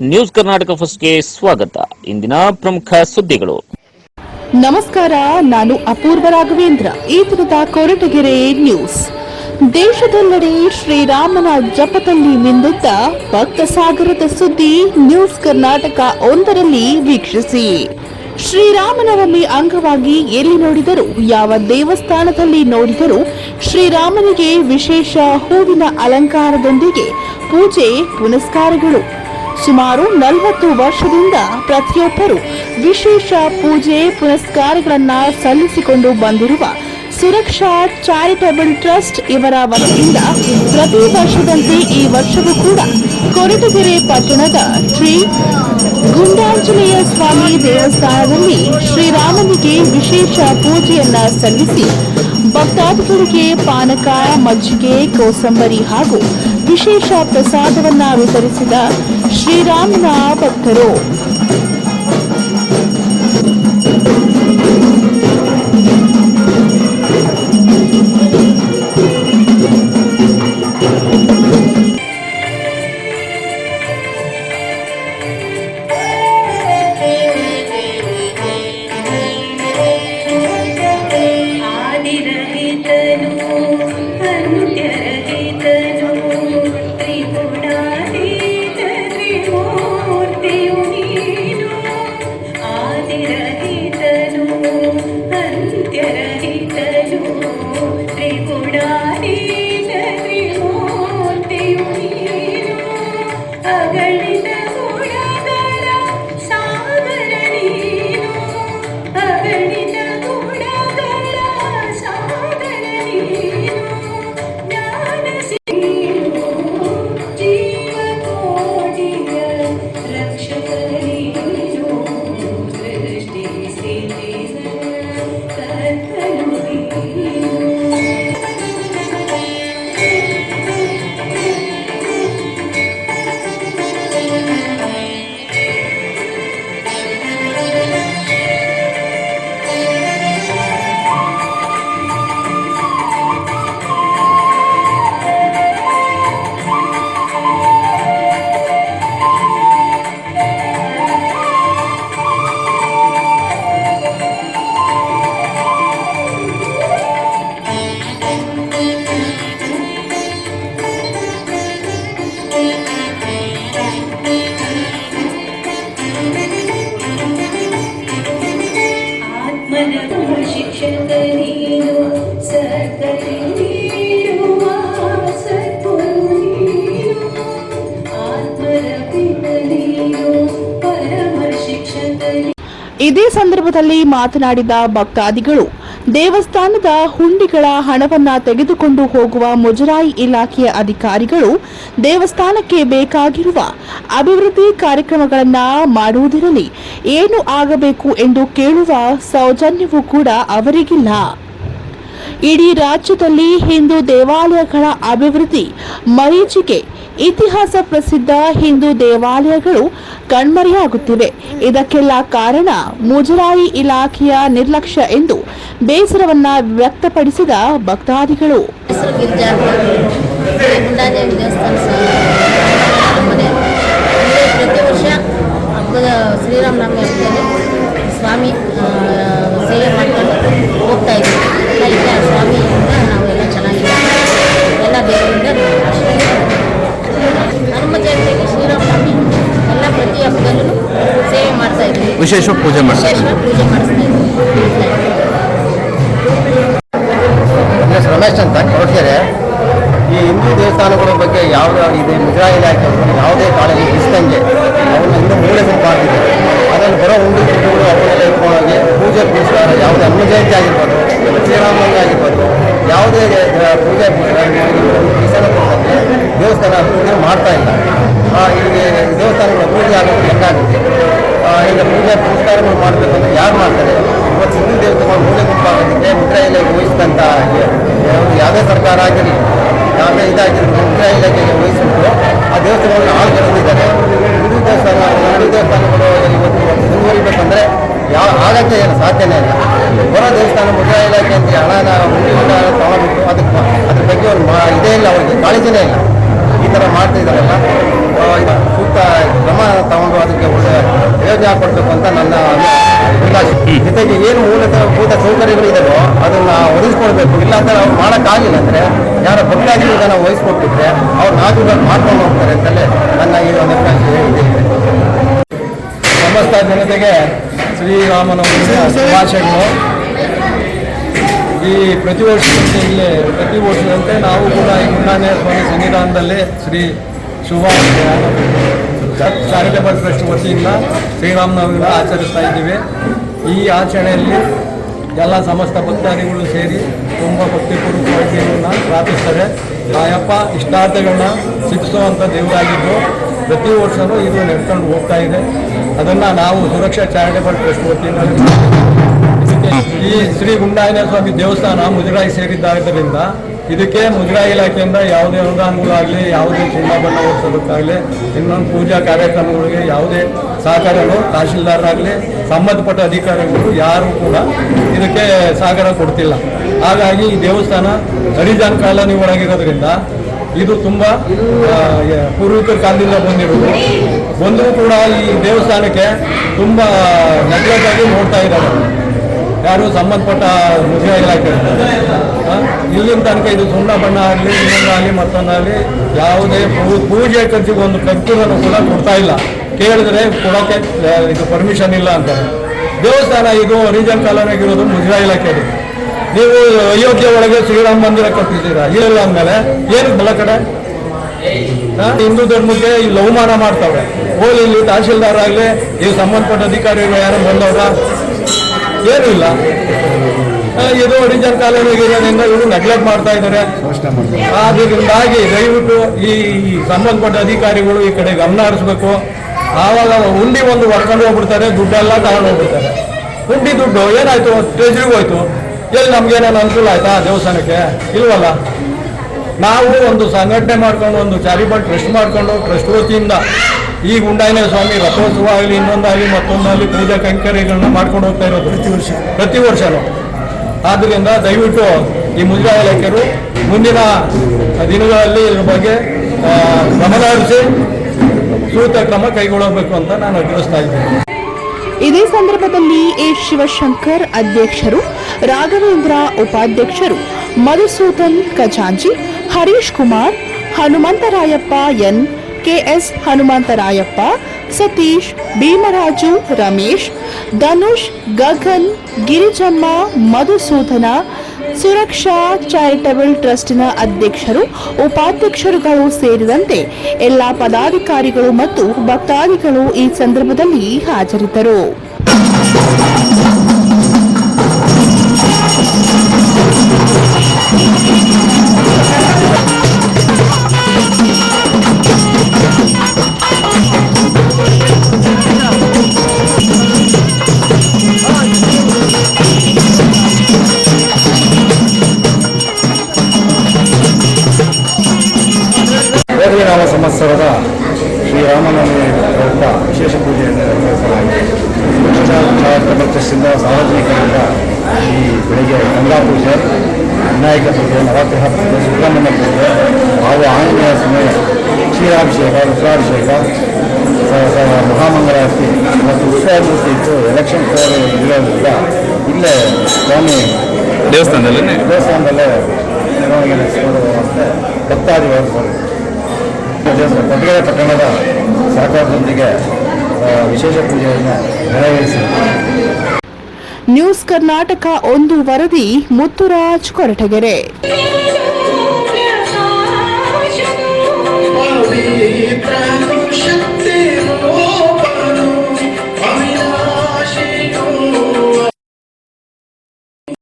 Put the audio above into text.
News Karnataka ಫಸ್ಟ್ಗೆ ಸ್ವಾಗತ. ಇಂದಿನ ಪ್ರಮುಖ ಸುದ್ದಿಗಳು. ನಮಸ್ಕಾರ, ನಾನು ಅಪೂರ್ವ ರಾಘವೇಂದ್ರ. ಈ ದಿನದ ಕೊರಟಗೆರೆ ನ್ಯೂಸ್. ದೇಶದೆಲ್ಲೆಡೆ ಶ್ರೀರಾಮನ ಜಪದಲ್ಲಿ ಮಿಂದುತ್ತ ಭಕ್ತ ಸಾಗರದ ಸುದ್ದಿ ನ್ಯೂಸ್ ಕರ್ನಾಟಕ ಒಂದರಲ್ಲಿ ವೀಕ್ಷಿಸಿ. ಶ್ರೀರಾಮನವಮಿ ಅಂಗವಾಗಿ ಎಲ್ಲಿ ನೋಡಿದರೂ, ಯಾವ ದೇವಸ್ಥಾನದಲ್ಲಿ ನೋಡಿದರೂ ಶ್ರೀರಾಮನಿಗೆ ವಿಶೇಷ ಹೂವಿನ ಅಲಂಕಾರದೊಂದಿಗೆ ಪೂಜೆ, ಪುನಸ್ಕಾರಗಳು. ಸುಮಾರು ನಲವತ್ತು ವರ್ಷದಿಂದ ಪ್ರತಿಯೊಬ್ಬರು ವಿಶೇಷ ಪೂಜೆ ಪುನಸ್ಕಾರಗಳನ್ನು ಸಲ್ಲಿಸಿಕೊಂಡು ಬಂದಿರುವ ಸುರಕ್ಷಾ ಚಾರಿಟಬಲ್ ಟ್ರಸ್ಟ್ ಇವರ ವತಿಯಿಂದ ಪ್ರತಿ ವರ್ಷದಂತೆ ಈ ವರ್ಷವೂ ಕೂಡ ಕೊರಟಗೆರೆ ಪಟ್ಟಣದ ಶ್ರೀ ಗುಂಡಾಂಜನೇಯ ಸ್ವಾಮಿ ದೇವಸ್ಥಾನದಲ್ಲಿ ಶ್ರೀರಾಮನಿಗೆ ವಿಶೇಷ ಪೂಜೆಯನ್ನ ಸಲ್ಲಿಸಿ ಭಕ್ತಾದಿಗಳಿಗೆ ಪಾನಕ, ಮಜ್ಜಿಗೆ, ಕೋಸಂಬರಿ ಹಾಗೂ ವಿಶೇಷ ಪ್ರಸಾದವನ್ನ ವಿತರಿಸಿದ श्री राम ना पत्थरों விடாயே ಇದೇ ಸಂದರ್ಭದಲ್ಲಿ ಮಾತನಾಡಿದ ಭಕ್ತಾದಿಗಳು ದೇವಸ್ಥಾನದ ಹುಂಡಿಗಳ ಹಣವನ್ನ ತೆಗೆದುಕೊಂಡು ಹೋಗುವ ಮುಜರಾಯಿ ಇಲಾಖೆಯ ಅಧಿಕಾರಿಗಳು ದೇವಸ್ಥಾನಕ್ಕೆ ಬೇಕಾಗಿರುವ ಅಭಿವೃದ್ಧಿ ಕಾರ್ಯಕ್ರಮಗಳನ್ನು ಮಾಡುವುದಿರಲಿ ಏನು ಆಗಬೇಕು ಎಂದು ಕೇಳುವ ಸೌಜನ್ಯವೂ ಕೂಡ ಅವರಿಗಿಲ್ಲ. ಇಡೀ ರಾಜ್ಯದಲ್ಲಿ ಹಿಂದೂ ದೇವಾಲಯಗಳ ಅಭಿವೃದ್ಧಿ, ಮರೀಚಿಕೆ, ಇತಿಹಾಸ ಪ್ರಸಿದ್ಧ ಹಿಂದೂ ದೇವಾಲಯಗಳು ಕಣ್ಮರೆಯಾಗುತ್ತಿವೆ. ಇದಕ್ಕೆಲ್ಲ ಕಾರಣ ಮುಜರಾಯಿ ಇಲಾಖೆಯ ನಿರ್ಲಕ್ಷ್ಯ ಎಂದು ಬೇಸರವನ್ನ ವ್ಯಕ್ತಪಡಿಸಿದ ಭಕ್ತಾದಿಗಳು. ವಿಶೇಷ ಪೂಜೆ ಮಾಡ್ತಾರೆ ರಮೇಶ್ ಅಂತ ಕೊಡ್ತೇನೆ ಈ ಹಿಂದೂ ದೇವಸ್ಥಾನಗಳ ಬಗ್ಗೆ ಯಾವ ಇದೆ, ಮುಜರಾಯಿ ಇಲಾಖೆ ಯಾವುದೇ ಕಾಲೇಜು ಇಸ್ತಂಗೆ ಅವನ್ನ ಇನ್ನೂ ಮೂಲೆ ಗುಂಪಾಗಿದೆ ಅದನ್ನು ಬರೋ ಉಂಡು ಕುಟುಂಬಗಳು ಅವನ್ನೆಲ್ಲ ಇಟ್ಕೊಂಡೋಗಿ ಪೂಜೆ ಪುರಸ್ಕಾರ ಯಾವುದೇ ಹನುಮ ಜಯಂತಿ ಆಗಿರ್ಬೋದು ಶ್ರೀರಾಮನ ಆಗಿರ್ಬೋದು, ಯಾವುದೇ ಪೂಜೆ ಪುರಸ್ಕಾರ ದೇವಸ್ಥಾನ ಪೂಜೆ ಮಾಡ್ತಾ ಇಲ್ಲ. ಇಲ್ಲಿ ದೇವಸ್ಥಾನಗಳ ಪೂಜೆ ಆಗೋದು ಹೆಂಗಾಗುತ್ತೆ? ಈಗ ಪೂಜೆ ಪುನಸ್ಕಾರಗಳು ಮಾಡಬೇಕಂದ್ರೆ ಯಾರು ಮಾಡ್ತಾರೆ? ಇವತ್ತು ಹಿಂದೂ ದೇವಸ್ಥಾನ ಮೂಲೆ ಗುಂಪಾಗೋದಕ್ಕೆ ಮುದ್ರಾ ಇಲಾಖೆ ವಹಿಸಿದಂಥ ಯಾವುದೇ ಸರ್ಕಾರ ಆಗಿರಲಿ ಯಾವುದೇ ಇದಾಗಿರಲಿ ಮುದ್ರಾ ಇಲಾಖೆಗೆ ವಹಿಸಿಬಿಟ್ಟು ಆ ದೇವಸ್ಥಾನಗಳನ್ನ ಕರೆದಿದ್ದಾರೆ ಹಿಂದೂ ದೇವಸ್ಥಾನ ಹಿಂದೂ ದೇವಸ್ಥಾನಗಳು ಇವತ್ತು ಮುಂದುವರಿಬೇಕಂದ್ರೆ ಯಾವ ಆಗಕ್ಕೆ ಏನು ಸಾಧ್ಯನೇ ಇಲ್ಲ. ಬರೋ ದೇವಸ್ಥಾನ ಮುದ್ರಾ ಇಲಾಖೆ ಅಂತ ಹಣನ ಮುಂದೆ ತಗೊಂಡ್ಬಿಟ್ಟು ಅದಕ್ಕೆ ಅದ್ರ ಬಗ್ಗೆ ಒಂದು ಇದೇ ಇಲ್ಲ ಅವ್ರಿಗೆ ಕಾಳಜಿನೇ ಇಲ್ಲ. ಈ ಥರ ಮಾಡ್ತಾ ಇದ್ದಾರಲ್ಲ. ಆ, ಇದು ಕ್ರಮ ತಗೊಂಡು ಅದಕ್ಕೆ ಒಳ್ಳೆ ಯೋಜನೆ ಕೊಡಬೇಕು ಅಂತ ನನ್ನ ಜೊತೆಗೆ ಏನು ಮೂಲಭೂತ ಸೌಕರ್ಯಗಳಿದಾವೋ ಅದನ್ನ ಒದಗಿಸ್ಕೊಳ್ಬೇಕು. ಇಲ್ಲ ಅಂದ್ರೆ ಅವ್ರು ಮಾಡೋಕ್ಕಾಗಿಲ್ಲ ಅಂದ್ರೆ ಯಾರ ಭಕ್ತಾದಿಗಳು ಇದನ್ನು ವಹಿಸ್ಕೊಟ್ಟಿದ್ರೆ ಅವ್ರು ನಾಲ್ಕು ಮಾಡ್ಕೊಂಡು ಹೋಗ್ತಾರೆ ಅಂತಲೇ ನನ್ನ ಈ ಒಂದು ಸಮಸ್ತ ಜನತೆಗೆ ಶ್ರೀರಾಮನ ಶುಭಾಶಯಗಳು. ಈ ಪ್ರತಿ ವರ್ಷದಂತೆ ಇಲ್ಲಿ, ಪ್ರತಿ ವರ್ಷದಂತೆ ನಾವು ಕೂಡ ಈ ಮುನ್ನಾನೇ ಸ್ವಾಮಿ ಸನ್ನಿಧಾನದಲ್ಲಿ ಶ್ರೀ ಶುಭ ಚಾರಿಟಬಲ್ ಟ್ರಸ್ಟ್ ವತಿಯಿಂದ ಶ್ರೀರಾಮನವಮಿನ ಆಚರಿಸ್ತಾ ಇದ್ದೀವಿ. ಈ ಆಚರಣೆಯಲ್ಲಿ ಎಲ್ಲ ಸಮಸ್ತ ಭಕ್ತಾದಿಗಳು ಸೇರಿ ತುಂಬ ಭಕ್ತಿಪೂರ್ವಕವಾಗಿ ದೇವರನ್ನ ಪ್ರಾರ್ಥಿಸ್ತಾರೆ. ಆಯಪ್ಪ ಯಪ್ಪ ಇಷ್ಟಾರ್ಥಗಳನ್ನ ಸಿಕ್ಕಿಸುವಂಥ ದೇವರಾಗಿದ್ದು ಪ್ರತಿ ವರ್ಷವೂ ಇದು ನಡ್ಕೊಂಡು ಹೋಗ್ತಾ ಇದೆ. ಅದನ್ನು ನಾವು ಸುರಕ್ಷಾ ಚಾರಿಟೇಬಲ್ ಟ್ರಸ್ಟ್ ವತಿಯಿಂದ ಈ ಶ್ರೀ ಗುಂಡಾಯನ ಸ್ವಾಮಿ ದೇವಸ್ಥಾನ ಮುಜರಾಯಿ ಸೇರಿದ್ದರಿಂದ ಇದಕ್ಕೆ ಮುಜರಾ ಇಲಾಖೆಯಿಂದ ಯಾವುದೇ ಅನುದಾನಗಳಾಗಲಿ ಯಾವುದೇ ಸುಣ್ಣ ಬಣ್ಣ ಓಡಿಸೋದಕ್ಕಾಗಲಿ ಇನ್ನೊಂದು ಪೂಜಾ ಕಾರ್ಯಕ್ರಮಗಳಿಗೆ ಯಾವುದೇ ಸಹಕಾರಗಳು, ತಹಶೀಲ್ದಾರರಾಗಲಿ, ಸಂಬಂಧಪಟ್ಟ ಅಧಿಕಾರಿಗಳು ಯಾರು ಕೂಡ ಇದಕ್ಕೆ ಸಹಕಾರ ಕೊಡ್ತಿಲ್ಲ. ಹಾಗಾಗಿ ಈ ದೇವಸ್ಥಾನ ಹರಿಜಾನ್ ಕಾಲನಿ ಒಳಗಿರೋದ್ರಿಂದ ಇದು ತುಂಬ ಪೂರ್ವಿಕ ಕಾಲದಿಂದ ಬಂದಿರೋದು. ಬಂದರೂ ಕೂಡ ಈ ದೇವಸ್ಥಾನಕ್ಕೆ ತುಂಬ ನೆಗ್ಲೆಕ್ಟಾಗಿ ನೋಡ್ತಾ ಇದ್ದಾರೆ. ಯಾರು ಸಂಬಂಧಪಟ್ಟ ಮುದ್ರಾ ಇಲಾಖೆ. ಇಲ್ಲಿನ ತನಕ ಇದು ಸುಣ್ಣ ಬಣ್ಣ ಆಗಲಿ ಇನ್ನೊಂದಾಗಲಿ ಮತ್ತೊಂದಾಗಲಿ ಯಾವುದೇ ಪೂಜೆ ಖರ್ಚಿಗೆ ಒಂದು ಕರ್ತೂರನ್ನು ಕೂಡ ಕೊಡ್ತಾ ಇಲ್ಲ. ಕೇಳಿದ್ರೆ ಕೊಡೋಕೆ ಇದು ಪರ್ಮಿಷನ್ ಇಲ್ಲ ಅಂತಾರೆ. ದೇವಸ್ಥಾನ ಇದು ರೀಜನ್ ಕಾಲೋನಿಯಾಗಿರೋದು ಮುಜರಾ ಇಲಾಖೆಯಲ್ಲಿ ನೀವು ಅಯೋಧ್ಯೆ ಒಳಗೆ ಶ್ರೀರಾಮ ಮಂದಿರ ಕಟ್ಟಿದ್ದೀರಾ? ಇಲ್ಲ ಅಂದಮೇಲೆ ಏನು ಬಲ ಕಡೆ? ಹಿಂದೂ ಧರ್ಮಕ್ಕೆ ಇಲ್ಲಿ ಲವಮಾನ ಮಾಡ್ತಾವ್ರೆ. ಹೋಗಿ ಇಲ್ಲಿ ತಹಶೀಲ್ದಾರ್ ಆಗಲಿ, ಈ ಸಂಬಂಧಪಟ್ಟ ಅಧಿಕಾರಿಗಳು ಯಾರು ಬಂದವ್ರ? ಏನೂ ಇಲ್ಲ. ಇದು ಒರಿಜಿನಲ್ ಕಾಲೋನಿಗೆ ಇರೋದ್ರಿಂದ ಇವರು ನೆಗ್ಲೆಕ್ಟ್ ಮಾಡ್ತಾ ಇದ್ದಾರೆ. ಆದ್ರಿಂದಾಗಿ ದಯವಿಟ್ಟು ಈ ಸಂಬಂಧಪಟ್ಟ ಅಧಿಕಾರಿಗಳು ಈ ಕಡೆ ಗಮನ ಹರಿಸ್ಬೇಕು. ಆವಾಗ ಹುಂಡಿ ಒಂದು ಹೊರ್ಕೊಂಡು ಹೋಗ್ಬಿಡ್ತಾರೆ, ದುಡ್ಡೆಲ್ಲ ತಗೊಂಡು ಹೋಗ್ಬಿಡ್ತಾರೆ. ಹುಂಡಿ ದುಡ್ಡು, ಏನಾಯ್ತು? ಟ್ರೆಜರಿಗೆ ಹೋಯ್ತು. ಎಲ್ಲಿ ನಮ್ಗೇನೇನು ಅನುಕೂಲ ಆಯ್ತಾ ದೇವಸ್ಥಾನಕ್ಕೆ? ಇಲ್ವಲ್ಲ? ನಾವು ಒಂದು ಸಂಘಟನೆ ಮಾಡ್ಕೊಂಡು, ಒಂದು ಚಾರಿಬಲ್ ಟ್ರಸ್ಟ್ ಮಾಡ್ಕೊಂಡು ಟ್ರಸ್ಟ್ ವತಿಯಿಂದ ಈ ಗುಂಡಾಯನ ಸ್ವಾಮಿ ರಥೋತ್ಸವ ಆಗಲಿ, ಇನ್ನೊಂದಾಗಲಿ, ಮತ್ತೊಂದಾಗಲಿ ಪೂಜಾ ಕೈಂಕರ್ಯಗಳನ್ನ ಮಾಡ್ಕೊಂಡು ಹೋಗ್ತಾ ಇರೋದು. ಪ್ರತಿ ವರ್ಷ ಪ್ರತಿ ವರ್ಷನೂ. ಆದ್ದರಿಂದ ದಯವಿಟ್ಟು ಈ ಮುದ್ರಾ ಇಲಾಖೆಯರು ಮುಂದಿನ ದಿನಗಳಲ್ಲಿ ಇದರ ಬಗ್ಗೆ ಗಮನಹರಿಸಿ ಸೂಕ್ತ ಕ್ರಮ ಕೈಗೊಳ್ಳಬೇಕು ಅಂತ ನಾನು ಅಗ್ರಹಿಸ್ತಾ ಇದ್ದೀನಿ. ಇದೇ ಸಂದರ್ಭದಲ್ಲಿ ಎ ಶಿವಶಂಕರ್ ಅಧ್ಯಕ್ಷರು, ರಾಘವೇಂದ್ರ ಉಪಾಧ್ಯಕ್ಷರು, Madhusudan ಖಜಾಂಜಿ Harish Kumar, Hanumantharayappa N KS Hanumantharayappa Satish, Bheemaraju, Ramesh, Dhanush, Gagan, Girijamma, Madhusudana, Suraksha charitable ಟ್ರಸ್ಟ್ನ ಅಧ್ಯಕ್ಷರು, ಉಪಾಧ್ಯಕ್ಷರುಗಳು ಸೇರಿದಂತೆ ಎಲ್ಲ ಪದಾಧಿಕಾರಿಗಳು ಮತ್ತು ಭಕ್ತಾದಿಗಳು ಈ ಸಂದರ್ಭದಲ್ಲಿ ಹಾಜರಿದ್ದರು. ಶ್ರೀರಾಮನವಮಿ ಪ್ರಯುಕ್ತ ವಿಶೇಷ ಪೂಜೆಯನ್ನು ನಿರ್ವಹಿಸಲಾಗಿದೆ ಟ್ರಸ್ಟಿಂದ ಸಾರ್ವಜನಿಕರಿಂದ ಈ ಬೆಳಿಗ್ಗೆ ಗಂಗಾ ಪೂಜೆ ವಿನಾಯಕ ಪೂಜೆ ನವಗ್ರಹ ಪೂಜೆ ಸುಬ್ರಹ್ಮಣ್ಯ ಪೂಜೆ ಹಾಗೂ ಆಂಜನೇಯ ಸಮಯ ಕ್ಷೀರಾಭಿಷೇಕ ರುದ್ರಾಭಿಷೇಕ ಮಹಾಮಂಗಳಾರತಿ ಮತ್ತು ಉತ್ಸವಮೂರ್ತಿ ಇತ್ತು ಎಲೆಕ್ಷನ್ ಇರೋದ್ರಿಂದ ಇಲ್ಲೇ ಸ್ವಾಮಿ ದೇವಸ್ಥಾನದಲ್ಲಿ ದೇವಸ್ಥಾನದಲ್ಲೇ ಮೆರವಣಿಗೆ ನಡೆಸಿಕೊಂಡು ಹೋಗುವಂತೆ ಭಕ್ತಾದಿ ವರ್ಗಗಳು ದೇವಸ್ಥಾನ ಕೊಟ್ಟಿಗೆ ಪಟ್ಟಣದ ಸಹಕಾರದೊಂದಿಗೆ ವಿಶೇಷ ಪೂಜೆಯನ್ನು ನೆರವೇರಿಸಿ ನ್ಯೂಸ್ ಕರ್ನಾಟಕ ಒಂದು ವರದಿ ಮುತ್ತುರಾಜ್ ಕೊರಟಗೆರೆ